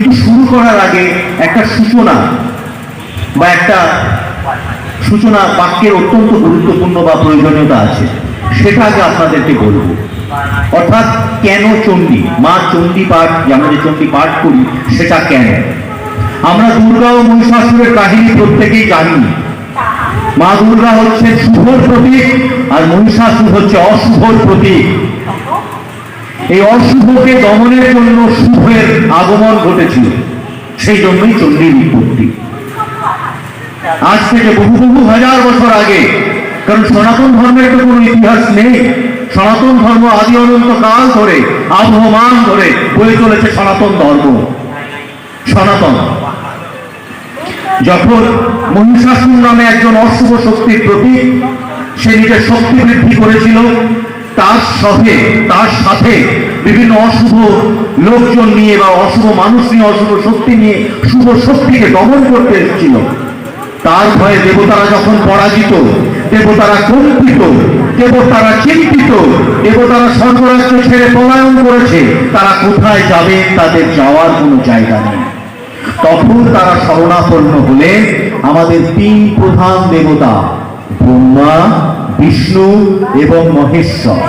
কিন্তু শুরু করার আগে একটা সূচনা বা একটা সূচনা বাক্যের অত্যন্ত গুরুত্বপূর্ণ বা প্রয়োজনীয়তা আছে। সেটা আগে আপনাদেরকে বলব। অর্থাৎ কেন চণ্ডী? মা চণ্ডী পাঠ, যে আমরা যে চণ্ডী পাঠ করি, সেটা কেন? আমরা দুর্গা ও মহিষাসুরের কাহিনী প্রত্যেকেই জানি। মা দুর্গা হচ্ছে শুভর প্রতীক আর মহিষাসুর হচ্ছে অশুভর প্রতীক। এই অশুভকে দমনের জন্য শুভের আগমন ঘটেছিল। সেই জন্যই চণ্ডীর উৎপত্তি আজ থেকে বহু বহু হাজার বছর আগে, কারণ সনাতন ধর্মের তো কোনো ইতিহাস নেই, সনাতন ধর্ম আদি অনন্ত কাল ধরে, আবহমান ধরে বয়ে চলেছে সনাতন ধর্ম। সনাতন। যখন মহিষাসুর নামে একজন অশুভ শক্তির প্রতীক, সে নিজের শক্তি বৃদ্ধি করেছিল তার সাথে তার সাথে বিভিন্ন অশুভ লোকজন নিয়ে বা অশুভ মানুষ নিয়ে, অশুভ শক্তি নিয়ে, শুভ শক্তিকে দমন করতে এসেছিল। তার ভয়ে দেবতারা যখন পরাজিত, দেবতারা কম্পিত, দেবতারা চিন্তিত, দেবতারা স্বর্গরাজ্য ছেড়ে পলায়ন করেছে, তারা কোথায় যাবে তাদের যাওয়ার কোনো জায়গা নেই। তখন তারা শরণাপন্ন হলেন আমাদের তিন প্রধান দেবতা, ব্রহ্মা বিষ্ণু এবং মহেশ্বর।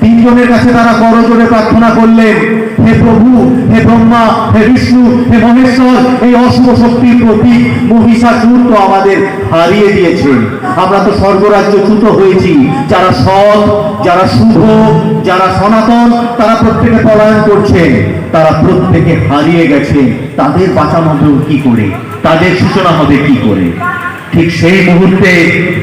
তিনজনের কাছে তারা করজোরে প্রার্থনা করলেন, হে প্রভু, হে ব্রহ্মা, হে বিষ্ণু, হে মহেশ্বর, এই অশুভ শক্তির প্রতি মহিষাসুর তো আমাদের হারিয়ে দিয়েছেন। আমরা তো স্বর্গরাজ্য চ্যুত হয়েছি। যারা সৎ, যারা শুভ, যারা সনাতন, তারা প্রত্যেকে পলায়ন করছেন। তারা প্রত্যেকে হারিয়ে গেছে তাদের বাঁচানো কি করে? তাদের সূচনা হবে কি করে? ঠিক সেই মুহূর্তে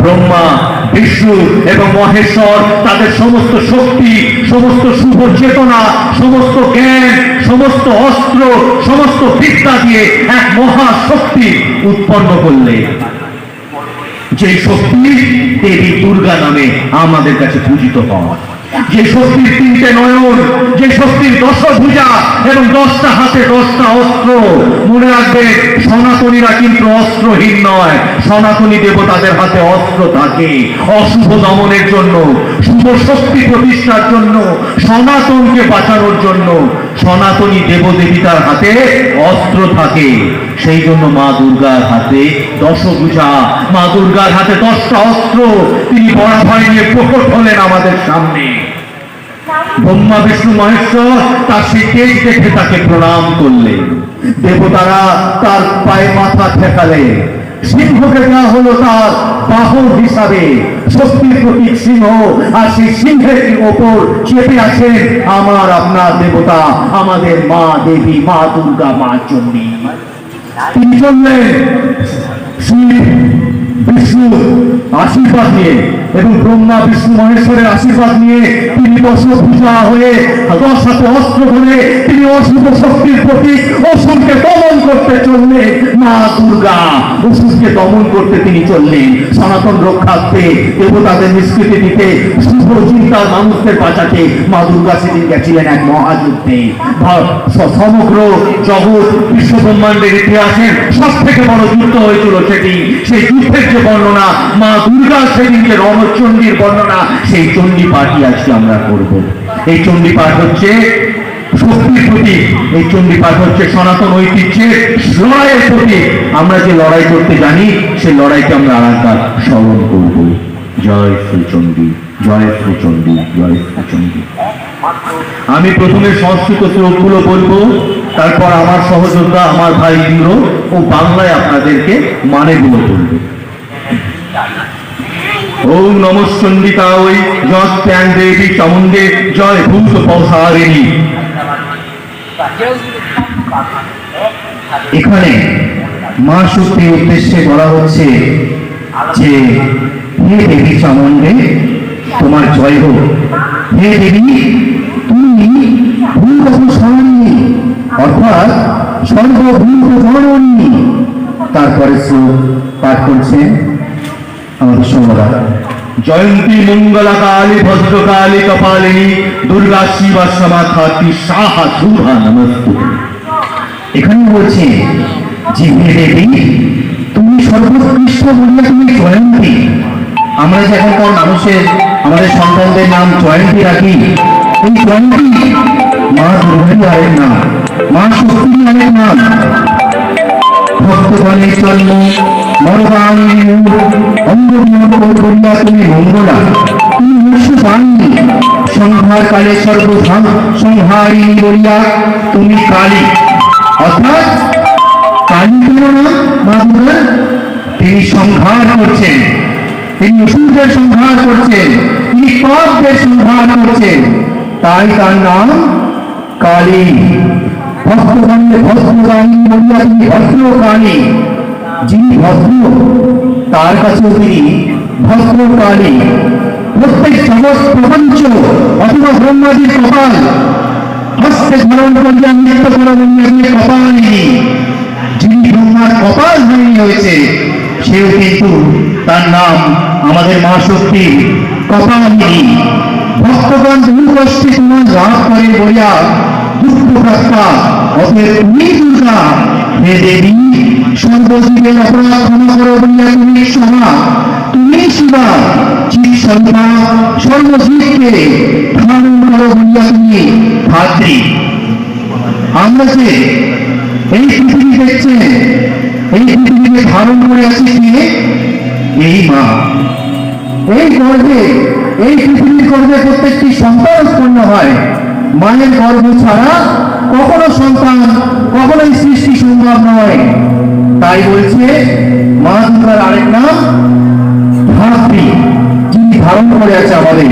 ব্রহ্মা, বিষ্ণু এবং মহেশ্বর তাদের সমস্ত শক্তি, সমস্ত শুভ চেতনা সমস্ত জ্ঞান, সমস্ত অস্ত্র, সমস্ত বিদ্যা দিয়ে এক মহা শক্তি উৎপন্ন করলে। যে শক্তি দেবী দুর্গা নামে আমাদের কাছে পূজিত হয়। যে শক্তির তিনটে নয়ন, যে শক্তির দশ ভুজা এবং দশটা হাতে দশটা অস্ত্র, মনে রাখবে সনাতনীরা কিন্তু অস্ত্রহীন নয়। সনাতনী দেবতাদের হাতে অস্ত্র থাকে। অশুভ দমনের জন্য শুভ শক্তি প্রতিষ্ঠার জন্য, সনাতনকে বাঁচানোর জন্য সনাতনী দেবদেবিতার হাতে অস্ত্র থাকে। সেই জন্য মা দুর্গার হাতে দশভূজা, মা দুর্গার হাতে দশটা অস্ত্র। তিনি বরাভয় নিয়ে প্রকট হলেন আমাদের সামনে। ব্রহ্মা, বিষ্ণু, মহেশ্বর তার সেই তেজ দেখে তাকে প্রণাম করলেন। দেবতারা তার পায়ে মাথা ঠেকালেন। সিংহকে দেওয়া হলো তার বাহন হিসাবে। শক্তির প্রতীক সিংহ আর সেই সিংহের ওপর চেপে আছেন আমার আপনার দেবতা, আমাদের মা দেবী, মা দুর্গা, মা চণ্ডী। তিনি চললেন শিব বিষ্ণু আশীর্বাদ নিয়ে। এবং ব্রহ্মা, বিষ্ণু, মহেশ্বরের আশীর্বাদ নিয়ে তিনি দশ পূজা হয়ে দশ হাতে অস্ত্র ধরে তিনি অশুভ শক্তির প্রতীক অসুরকে দমন করতে চললেন। মা দুর্গা, অসুরকে দমন করতে তিনি চললেন। সনাতন রক্ষার্থে দেবতাদের নিষ্কৃতি দিতে শুভ চিন্তার মানুষদের বাঁচাতে মা দুর্গা সেদিন গেছিলেন এক মহাযুদ্ধে। সমগ্র জগৎ বিশ্ব ব্রহ্মাণ্ডের ইতিহাসের সব থেকে বড় যুদ্ধ হয়েছিল সেটি। সেই যুদ্ধের যে বর্ণনা মা দুর্গা সেদিন যে রণচণ্ডীর বর্ণনা, সেই চণ্ডী পাঠই আজকে আমরা করব। এই চণ্ডী পাঠ হচ্ছে শক্তির প্রতীক, এই চণ্ডী পাঠ হচ্ছে সনাতন ঐতিহ্যের লড়াইয়ের প্রতীক। আমরা যে লড়াই করতে জানি, সেই লড়াইকে আমরা আর একবার স্মরণ করব। জয় শ্রীচণ্ডী জয় শ্রীচণ্ডী জয় শ্রীচণ্ডী আমি প্রথমে সংস্কৃত শ্লোকগুলো বলব, তারপর আমার সহযোদ্ধা, আমার ভাই ইন্দ্র ও বাংলায় আপনাদেরকে মানেগুলো বলবে। ওম নমস্কন্দিতা ওই যৎ ত্যাং দেবী চামুণ্ডে জয় ভূত পৌষারিণী এখানে মা শক্তির উদ্দেশ্যে বলা হচ্ছে যে, হে দেবী চামুণ্ডে, তোমার জয় হোক। হে দেবী, তুমি ভূত সরণী অর্থাৎ সর্বভূত জননী তারপরে শ্লোক পাঠ করছেন জয়ন্তী মঙ্গলা কালী ভদ্রকালী, কপালিনী, দুর্গা শিবা সমাধাতি সাহা এখানে বলছে যে হে দেবী, তুমি সর্বোৎকৃষ্ট বলিয়া তুমি জয়ন্তী। আমরা যে এখনকার মানুষের, আমাদের সন্তানদের নাম জয়ন্তী রাখি, এই জয়ন্তী মা দুর্গারই আরেক নাম, মা শক্তির অনেক নাম। ভক্তগণের জন্ম তুমি মঙ্গলা তুমি মুসু বাণী সংহার কালে সর্ব সংহারিণী বলিয়া তুমি কালী অর্থাৎ কালী কেন না মা দুর্গা? তিনি সংহার করছেন তিনি অসুরদের সংহার করছেন তিনি পাপদের সংহার করছেন তাই তার নাম কালী ভক্তগণে ভদ্রকালী বলিয়া তিনি ভদ্রকালী যিনি ভদ্র তার কাছেও তিনি ভদ্রকালী প্রত্যেক জগৎ প্রপঞ্চ অথবা ব্রহ্মাজির কপাল, হস্তে ধারণ করিয়া নৃত্য করা বলিয়া কপালিনী যিনি ব্রহ্মার কপাল হয়ে হয়েছে সেও কিন্তু তার নাম আমাদের মা শক্তি কপালিনী ভক্তগণ বহু কষ্টে তোমার লাভ করে বলিয়া, দুঃখ প্রাপ্তা, অতএব তুমি দুর্গা হে দেবী, সর্বজীবের অপরাধ ক্ষমা করো বলিয়া তুমি সভা। তুমি শিবা চিৎ সর্বা সর্বজীবকে ধারণ করো বলিয়া তুমি ভাতৃ আমরা যে এই পৃথিবী দেখছেন এই পৃথিবীকে ধারণ করে আছি কে এই মা। এই গর্ভে, এই পৃথিবীর গর্ভে প্রত্যেকটি সন্তান উৎপন্ন হয়। মায়ের গর্ভ ছাড়া কখনো সন্তান, কখনোই সৃষ্টি সম্ভব নয়। তাই বলছে মা দুর্গার আরেক নাম ধাত্রী যিনি ধারণ করে আছে আমাদের।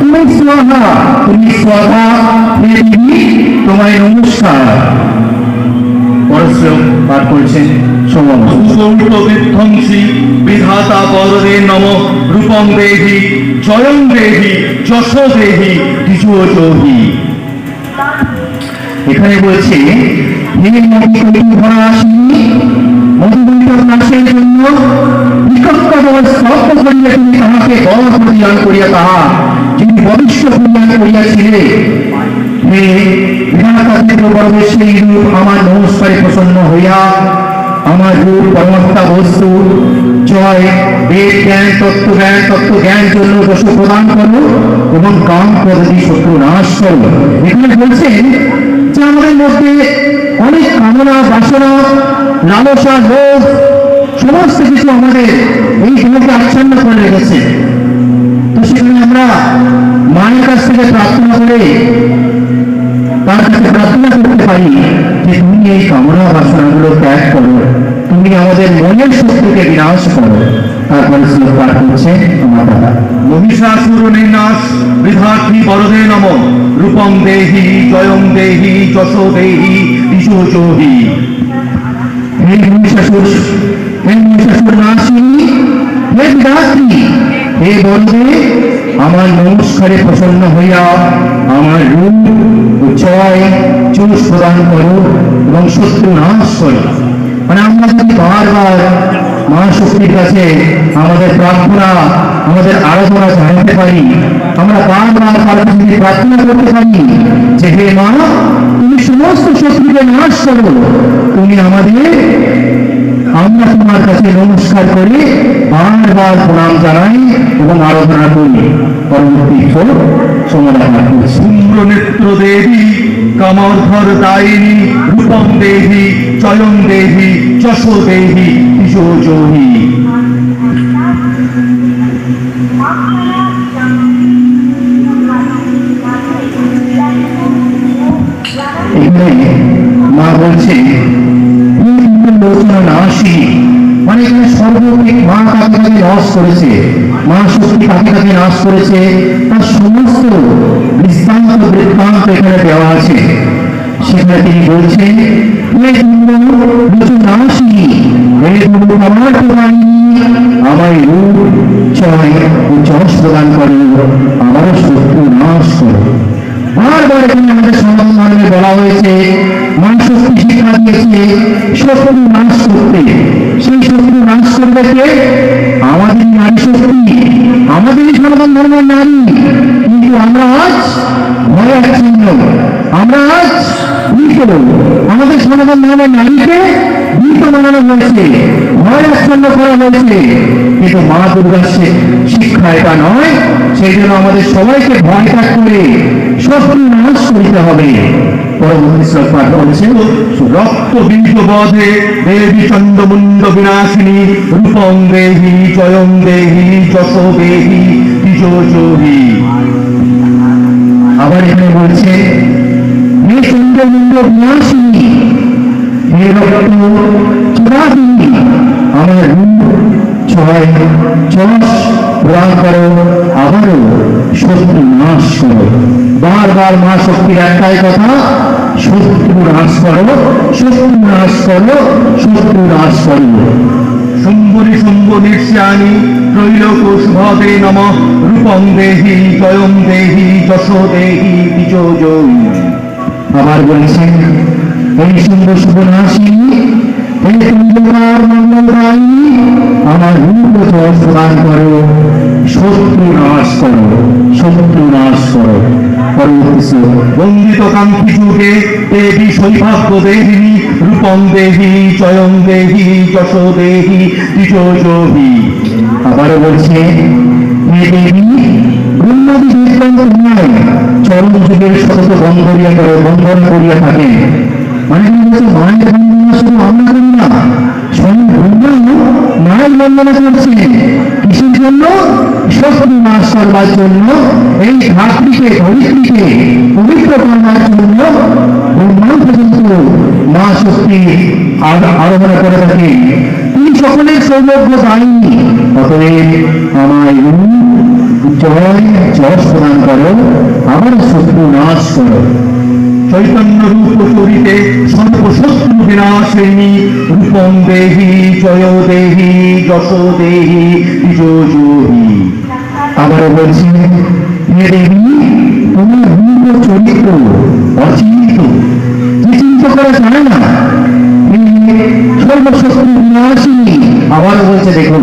তুমি স্বাহা তুমি স্বাহা হে দেবী, তোমায় নমস্কার। পরশ্রম পাঠ করছেন। বিধ্বংসী বিধাতা বরদে নম রূপং দেহি জয়ং দেহি, যশ দেহি দ্বিজোহি এখানে বলছে, হে ভরা আসিনি মধুবন্তর নাশের জন্য বিকল্প স্তব্ধ করিয়া তুমি তাহাকে বড় প্রতিদান করিয়া তাহা, যিনি ভবিষ্য কল্যাণ করিয়াছিলে হে বিধাতাদের গর্বে সেই রূপ আমার নমস্কারে প্রসন্ন হইয়া আমার রূপ পরমাত্মা বস্তু, জয়, বেদ জ্ঞান, তত্ত্ব জ্ঞান তত্ত্ব জ্ঞান জন্য দোষ প্রদান করো এবং কাম পদ্ধতি শত্রু নাশ করো এখানে বলছেন যে আমাদের মধ্যে অনেক কামনা, বাসনা, লালসা, লোভ, সমস্ত কিছু আমাদের এই দেহকে আচ্ছন্ন করে রেখেছে। তো সেখানে আমরা মায়ের কাছ থেকে প্রার্থনা করে তার কাছে প্রার্থনা করতে পারি যে তুমি এই কামনা, বাসনাগুলো ত্যাগ করো। তুমি আমাদের মনের শক্তিকে বিনাশ করো তারপরে শ্লোক পাঠ করছে আমার দাদা। বিধাত্রী বরদে নম। রূপং দেহি জয়ং দেহি যশ দেহি হে মহিষাসুর হে মহিষাসুর নাশিনী হে বিধাত্রী হে বলবে আমার নমস্কারে প্রসন্ন হইয়া আমার রূপ জয় চুষ প্রদান করো এবং শত্রু নাশ করো। মানে আমরা যদি বারবার মা শক্তির কাছে আমাদের প্রার্থনা, আমাদের আরাধনা জানাতে পারি, আমরা বারবার তার প্রার্থনা করতে পারি যে হে মা, তুমি সমস্ত শত্রুকে নাশ করো। তুমি আমাদের, আমরা তোমার কাছে নমস্কার করে বারবার প্রণাম জানাই এবং আরাধনা করি। পরবর্তী সমাধান করছি। নেত্র দেবী। কামর্ধর দায়িনী রূপম দেহি চয়ন দেহি চশো দেহি এখানে সর্বদিক মা কাকে কাকে নাশ করেছে মা শক্তি কাকে কাকে নাশ করেছে তার সমস্ত দৃষ্টান্ত বৃত্তান্ত এখানে দেওয়া আছে। সেখানে তিনি বলছেন, হে আমার রূপ চয় ও যশ প্রদান করো, আমারও শত্রু নাশ করো। বারবার এখানে আমাদের সনাতন ধর্মে বলা হয়েছে, মানুষ শক্তি শিক্ষা দিয়েছে শত্রু নাশ করতে। সেই শত্রু নাশ করবে কে? আমাদের আমাদেরই সনাতন ধর্মের নারী। কিন্তু আমরা আজ ভয় আচ্ছন্ন আমরা আজ ভীত আমাদের সনাতন ধর্মের নারীকে ভীত বানানো হয়েছে, ভয় আচ্ছন্ন করা হয়েছে। কিন্তু মা দুর্গার শিক্ষা এটা নয়, সেই জন্য আমাদের সবাইকে ভয় ত্যাগ করে শত্রু নাশ করিতে হবে। আবার এখানে বলছে হে চন্দ্রমুন্ড বিনাশিনী হে রক্ত চূড়াবিনী আমার রূপ ছয় চশ প্রদান করো আবারও শত্রু নাশ করো বারবার মা শক্তির একটাই কথা শত্রু নাশ করো শত্রু নাশ করো শত্রু নাশ করো শুম্ভরি শুম্ভ নির্শ্যানি ত্রৈলোক শুভদে নম রূপং দেহি জয়ং দেহি যশ দেহি বিজোজহি আবার বলছেন, এই সুন্দর এই তুল্যকার মঙ্গলদায়ী আমার করো, শত্রু নাশ করো, শত্রু নাশ করো। বন্দিত কাঙ্ক্ষি যুগে দেবী সৌভাগ্য দেহিনী রূপং দেহি জয়ং দেহি, যশ দেহি আবারও বলছে হে দেবী নয় চরম যুগের সতত বন্ধরিয়া করে বন্ধন করিয়া থাকেন মানে মায়ের বন্দনা শুধু আমরা করি না স্বয়ং ব্রহ্মা মায়ের বন্দনা করছে কিসের জন্য? শত্রু নাশ করবার জন্য, এই ধাত্রীকে ধরিত্রীকে পবিত্র করবার জন্য ব্রহ্মা পর্যন্ত মা শক্তি আর- আরাধনা করে থাকে। তিনি সকলের সৌভাগ্য দায়ী অতএব আমায় জয় যশ প্রদান করো, আমার শত্রু নাশ করো। চৈতন্য রূপ চরিতে সর্বশত্রু বিনাশিনী রূপং দেহি, জয় দেহি যশ দেহি বিজোজহি আবারও বলছি, হে দেবী, তোমার রূপ চরিত্র অচিন্ত। যে চিন্তা করা যায় না। হে সর্বশক্তি বিনাশিনী। আবারও বলছে, দেখুন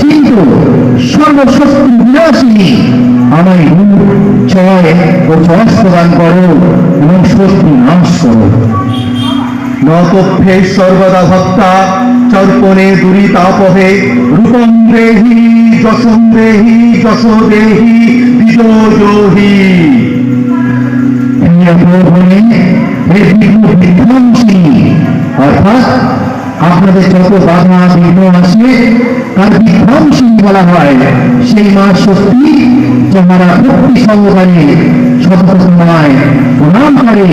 অচিন্ত সর্বশত্রু আমায় রূপ জয় ও যশ প্রদান করো এবং শত্রু নাশ করো। নতভ্যে সর্বদা ভক্তা, চর্পণে দুরিতাপহে রূপং দেহি যশং দেহি যশ দেহি বিজোজহি বিধ্বংসী আপনাদের যত বাধা বিঘ্ন আছে তার বিধ্বংসী বলা হয়। সেই মা শক্তি যাহারা ভক্তি সহকারে সতত প্রণাম করে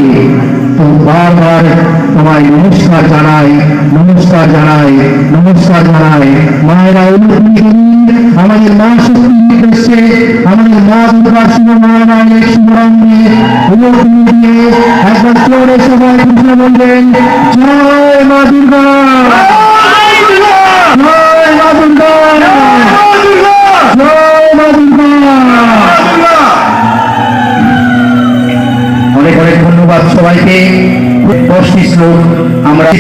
তো বারবার তোমায় নমস্কার জানাই নমস্কার জানাই নমস্কার জানাই মায়েরা অনুভূতি আমাদের মা শক্তি নির্দেশে আমাদের মা দুর্গা নারায়ণের দিয়ে একবার সবাই বলবেন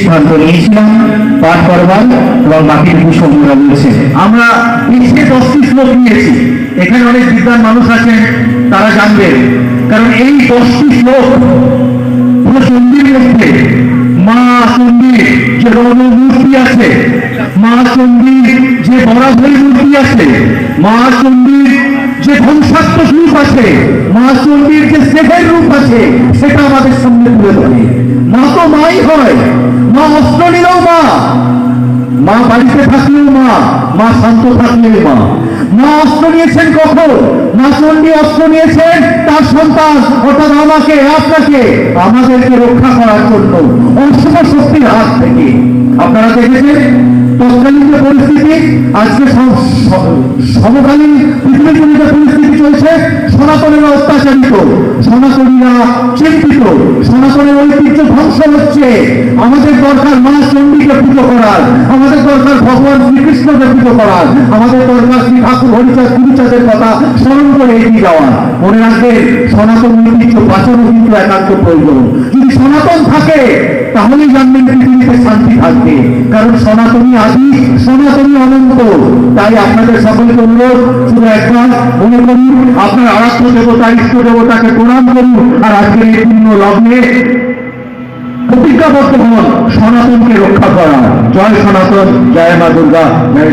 সিদ্ধান্ত নিয়েছিলাম, পাঠ করবার এবং বাকিটুকু সঙ্গীরা বলেছে আমরা পিছিয়ে দশটি শ্লোক নিয়েছি। এখানে অনেক বিদ্যান মানুষ আছেন তারা জানবেন কারণ এই দশটি শ্লোক পুরো চণ্ডীর মধ্যে, মা চণ্ডীর যে রণমূর্তি আছে, মা চণ্ডীর যে বরাভরি মূর্তি আছে, মা চণ্ডীর যে ধ্বংসাত্মক রূপ আছে মা চণ্ডীর যে সেভের রূপ আছে, সেটা আমাদের সামনে তুলে ধরে। মা তো মাই হয়, মা অস্ত্র নিলেও মা মা বাড়িতে থাকলেও মা মা শান্ত থাকলেও মা। মা অস্ত্র নিয়েছেন কখন? মা চণ্ডী অস্ত্র নিয়েছেন তার সন্তান, অর্থাৎ আমাকে, আপনাকে, আমাদেরকে রক্ষা করার জন্য। অশুভ শক্তির হাত থেকে। আপনারা দেখেছেন? তৎকালীন পরিস্থিতি, আজকে সমকালীন পৃথিবীর যে পরিস্থিতি চলছে, সনাতনেরা অত্যাচারিত, সনাতনীরা চিন্তিত, সনাতনের ঐতিহ্য ধ্বংস হচ্ছে। আমাদের দরকার মা চণ্ডীকে পুজো করার, আমাদের দরকার ভগবান শ্রীকৃষ্ণকে পুজো করার, আমাদের দরকার শ্রী ঠাকুর হরিচাঁদ গুরুচাঁদের কথা স্মরণ করে এগিয়ে যাওয়া। মনে রাখবে, সনাতন ঐতিহ্য বাঁচানো কিন্তু একান্ত প্রয়োজন। যদি সনাতন থাকে, তাহলেই জানবেন পৃথিবীতে শান্তি থাকবে। কারণ সনাতনী সনাতনী তাই আপনাদের সকলকে অনুরোধ, শুধু একবার মনে করুন আপনার আরাধ্য দেবতা, ইষ্ট দেবতাকে প্রণাম করুন, আর আজকের এই পূর্ণ লগ্নে প্রতিজ্ঞাবদ্ধ হন সনাতনকে রক্ষা করা জয় সনাতন, জয় মা দুর্গা, জয়